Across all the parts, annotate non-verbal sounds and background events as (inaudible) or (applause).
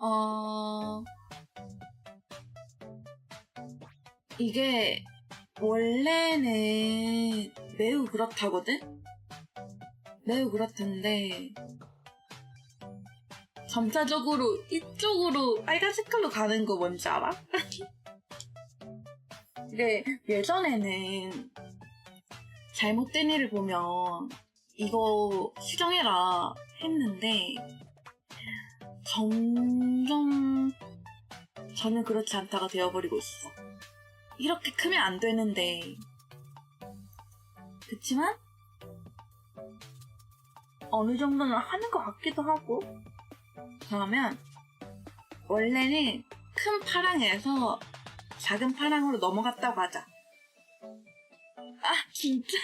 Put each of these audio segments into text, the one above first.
어, 이게 원래는 매우 그렇다거든? 매우 그렇던데, 점차적으로 이쪽으로 빨간 색깔로 가는 거 뭔지 알아? (laughs) 이게 예전에는 잘못된 일을 보면 이거 수정해라 했는데 점점 저는 그렇지 않다가 되어버리고 있어. 이렇게 크면 안 되는데. 그치만, 어느 정도는 하는 것 같기도 하고. 그러면, 원래는 큰 파랑에서 작은 파랑으로 넘어갔다고 하자. 아, 진짜.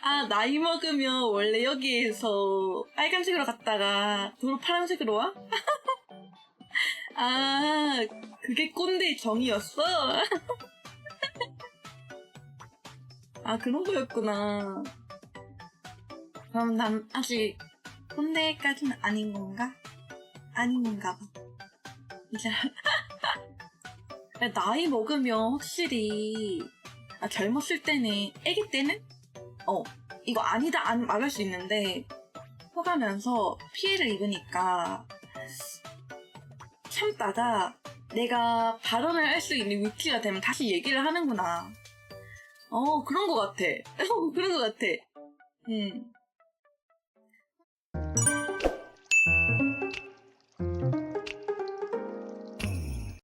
아, 나이 먹으면 원래 여기에서 빨간색으로 갔다가 도로 파란색으로 와? (laughs) 아, 그게 꼰대의 정이었어? (laughs) 아, 그런 거였구나. 그럼 난 아직 꼰대까지는 아닌 건가? 아닌 건가 봐. 이제. 나이 먹으면 확실히, 아, 젊었을 때는, 애기 때는? 어, 이거 아니다, 안 말할 수 있는데, 커가면서 피해를 입으니까, 참다가 내가 발언을 할 수 있는 위치가 되면 다시 얘기를 하는구나. 어, 그런 것 같아. 어, (laughs) 그런 것 같아. 음.